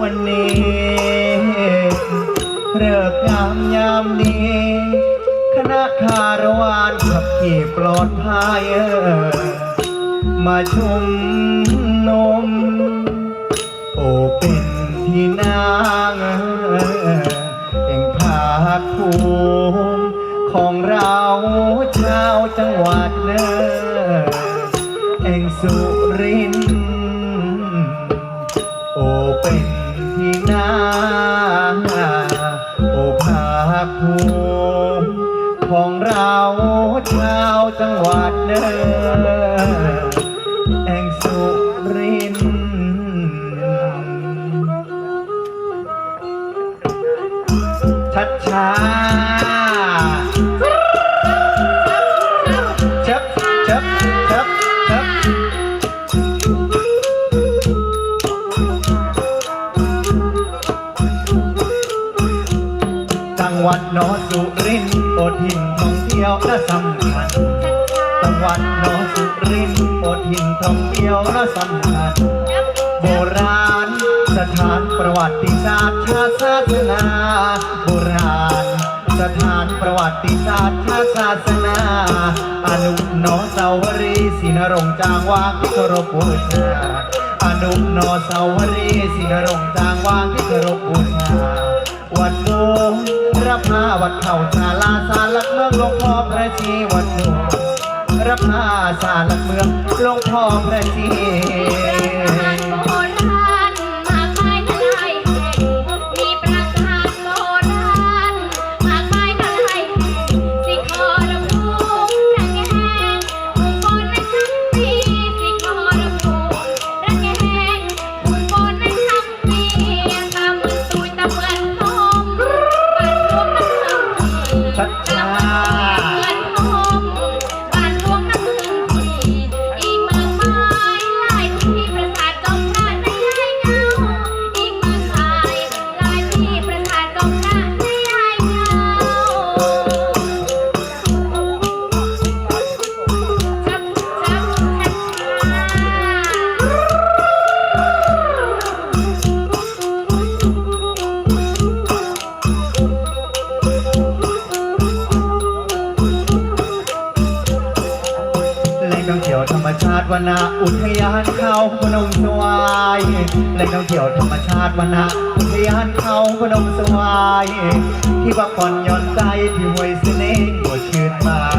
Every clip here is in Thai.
วันนี้เริกงามยามดีคณะคารวานขับขี่ปลอดภัยมาชมนมโอเป็นที่นางเออเองภาคภูมิของเราชาวจังหวัดเนอ วัดโนนสุรินทร์โอทินท่องเที่ยวและสำคัญจังหวัดโนนสุรินทร์โอทินท่องเที่ยวและสำคัญโบราณ สถานประวัติศาสตร์ชาติศาสนาโบราณ สถานประวัติศาสตร์ชาติศาสนาอนุโนสาวรีย์ศินรงค์จางวางที่เคารพบูชาอนุโนสาวรีย์ศินรงค์จางวางที่เคารพบูชา วัดโมงรับพาวัดเข่าชาลาสารลักเมืองหลวงพ่อพระชีวัดโมงรับพาสารลักเมืองหลวงพ่อพระชี ชาติวนาอุทยานเขาพนมสวายแหล่งท่องเที่ยวธรรมชาติวนาอุทยานเขาพนมสวาย ที่พักผ่อนหย่อนใจที่ห้วยเสน่ห์หัวชื่นบาน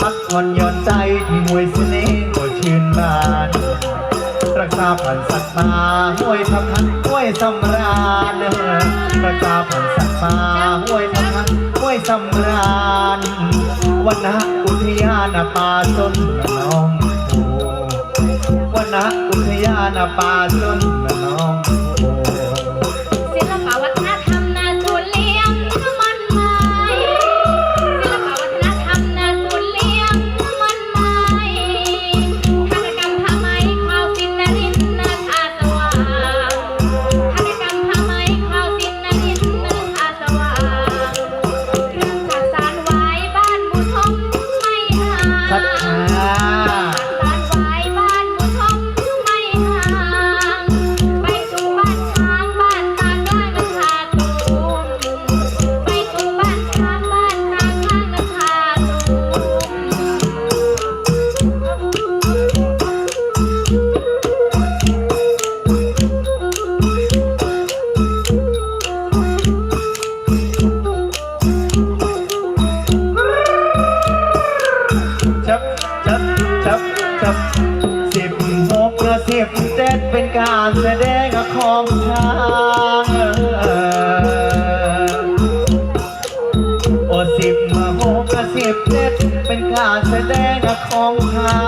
พักผ่อนหย่อนใจที่ห้วยเสน่ห์หัวชื่นบานรักษาพันสัตว์ป่าห้วยทับทันห้วยสำราญรักษาพันสัตว์ป่าห้วยทับทันห้วยสำราญวันนะอุทยานป่าสนน้อง นนะอุทยานป่าสนน้องโพ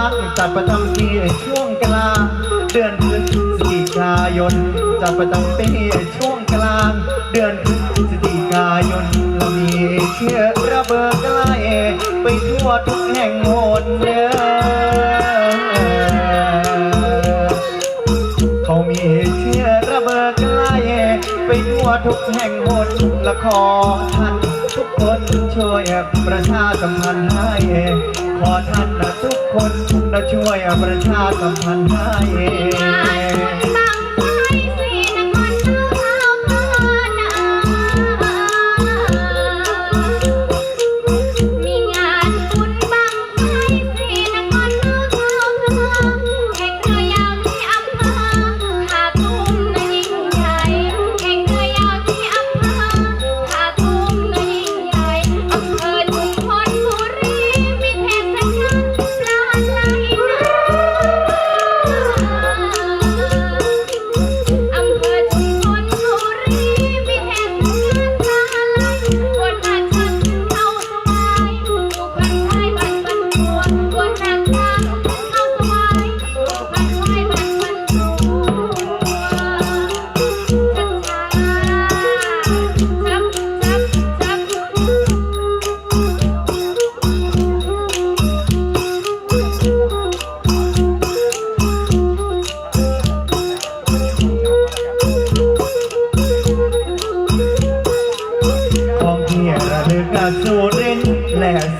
างจัดประจำปีช่วงกลาง เดือนพฤศจิกายนจัดประจำปีช่วงกลาง เดือนพฤศจิกายนเรามีเชื้อระเบิดใกล้ไปทั่วทุกแห่งหนเด้อเขามีเชื้อระเบิดใกล้ไปทั่วทุกแห่งหนละขอท่านทุกคนช่วยประชาสัมพันธ์ให้ ขอท่านนะทุกคนนะช่วยประชาสัมพันธ์ให้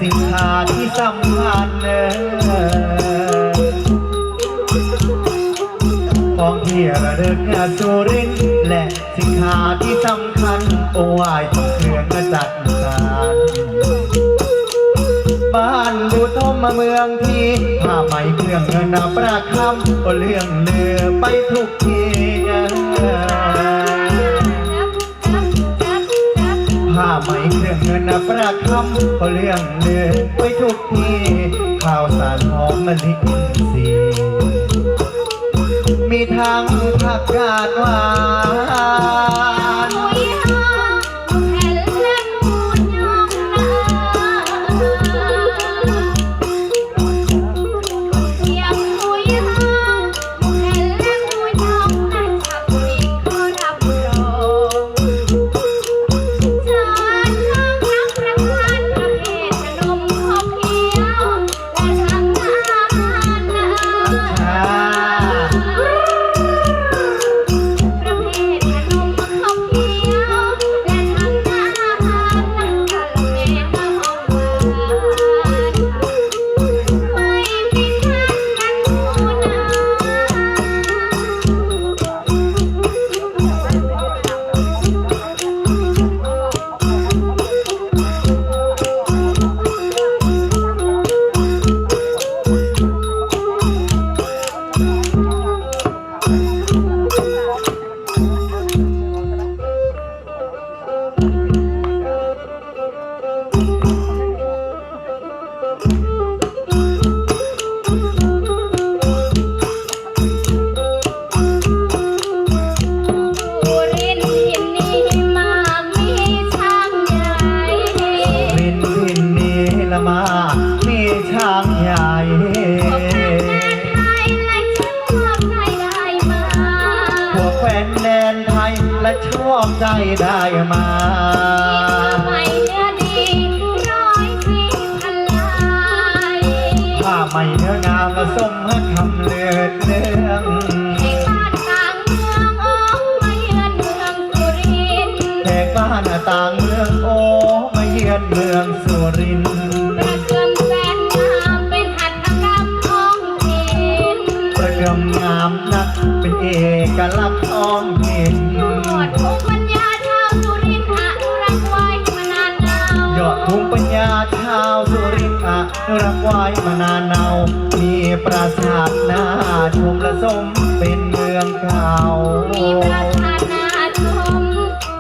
สินค้าที่สำคัญเนอของที่ระลึกสุรินและสินค้าที่สำคัญโอ้ยต้องเครื่องมาจัดการบ้านบูทมมาเมืองที่ผ้าไหมเครื่องเงินนาประคำก็เรื่องเลือไปทุกที ไม่เครื่องเงินนะประคำก็เรื่องเลือไปทุกทีข้าวสารหอมมะลิอินทรีมีทั้งผักกาดหวาน ใจได้มาพวกแฟนแดนไทยและชอบใจได้มาใหม่เนื้อดีร้อยสี่พันลายผ้าไหมเนื้องามและสมให้คำเลือดเนื้องให้บ้านต่างเมืองออกมาเยือนเมืองสุรินทร์แขกบ้านต่างเมืองโอ้มาเยือนเมืองสุรินทร์ประเกินแสนงามเป็นหัตถกรรมท้องถิ่นประเกมงามนักเป็นเอกลักษณ์ท้องถิ่น ยอดภูมิปัญญาชาวสุรินทร์อนุรักษ์ไว้มานานเนามีปราสาทนาชมและสมเป็นเมืองเก่ามีประธานาชม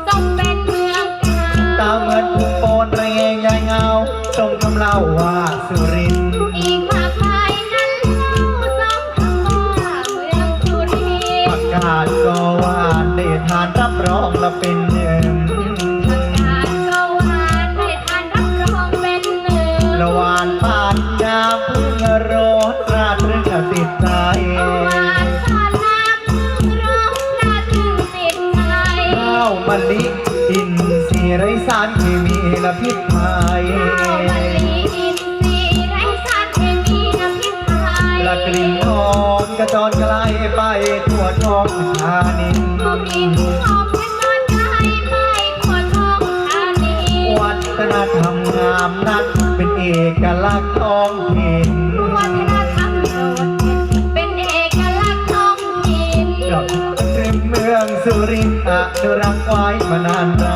ทรงเป็นเมืองเก่าตามเหมือนภูมิโปนระเงยายเงาทรงคำเล่าว่าสุรินทร์อีกมากมายนั้นเล่าสองคำว่าเมืองสุรินประทร์กาศก็ว่าได้ทานรับรองและเป็นหนึ่ง มะลิอินทรีย์ไรสารเคมีและพิษภัยข้าวมะลิอินทรีย์ไร้สารเคมีน้ำพริกไทยละกลิ่นหอมกระจรไกลไปทั่วท้องธานิก็กินหอมเป็นนอนไกลไปทั่วท้องธานีวัฒนธรรมงามนักเป็นเอกลักษณ์ท้องถิ่นวัฒน นุรักษ์ไว้มานานเรา